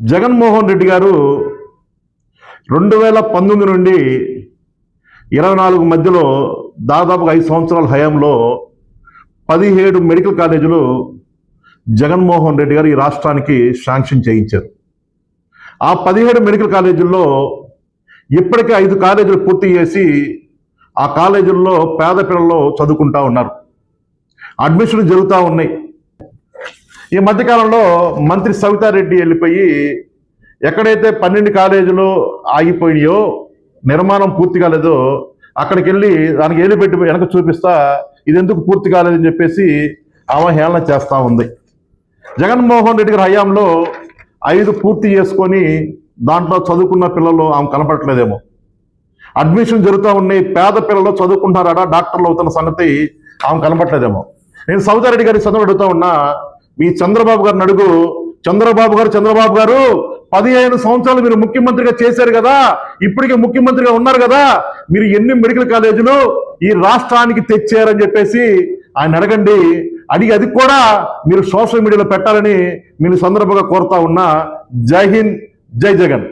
జగన్మోహన్ రెడ్డి గారు రెండు వేల పంతొమ్మిది నుండి ఇరవై నాలుగు మధ్యలో దాదాపు ఐదు సంవత్సరాల హయాంలో పదిహేడు మెడికల్ కాలేజీలు జగన్మోహన్ రెడ్డి గారు ఈ రాష్ట్రానికి శాంక్షన్ చేయించారు. ఆ పదిహేడు మెడికల్ కాలేజీల్లో ఇప్పటికే ఐదు కాలేజీలు పూర్తి చేసి ఆ కాలేజీల్లో పేద పిల్లలు చదువుకుంటా ఉన్నారు. అడ్మిషన్లు జరుగుతూ ఉన్నాయి. ఈ మధ్యకాలంలో మంత్రి సవితారెడ్డి వెళ్ళిపోయి ఎక్కడైతే పన్నెండు కాలేజీలు ఆగిపోయినాయో నిర్మాణం పూర్తి కాలేదో అక్కడికి వెళ్ళి దానికి ఏలు పెట్టి వెనక చూపిస్తా ఇది ఎందుకు పూర్తి కాలేదని చెప్పేసి అవహేళన చేస్తూ ఉంది. జగన్మోహన్ రెడ్డి గారి హయాంలో ఐదు పూర్తి చేసుకొని దాంట్లో చదువుకున్న పిల్లలు ఆమె కనపడట్లేదేమో. అడ్మిషన్ జరుగుతూ ఉన్నాయి పేద పిల్లలు చదువుకుంటున్నారా డాక్టర్లు అవుతున్న సంగతి ఆమె కనపట్లేదేమో నేను సౌదారెడ్డి గారి చదువు అడుగుతా ఉన్నా మీ చంద్రబాబు గారు నడుగు చంద్రబాబు గారు చంద్రబాబు గారు పదిహేను సంవత్సరాలు మీరు ముఖ్యమంత్రిగా చేశారు కదా. ఇప్పటికే ముఖ్యమంత్రిగా ఉన్నారు కదా. మీరు ఎన్ని మెడికల్ కాలేజీలు ఈ రాష్ట్రానికి తెచ్చారని చెప్పేసి ఆయన అడగండి. అడిగి అది కూడా మీరు సోషల్ మీడియాలో పెట్టాలని మీరు సందర్భంగా కోరుతా ఉన్నా. జై హింద్ జై జగన్.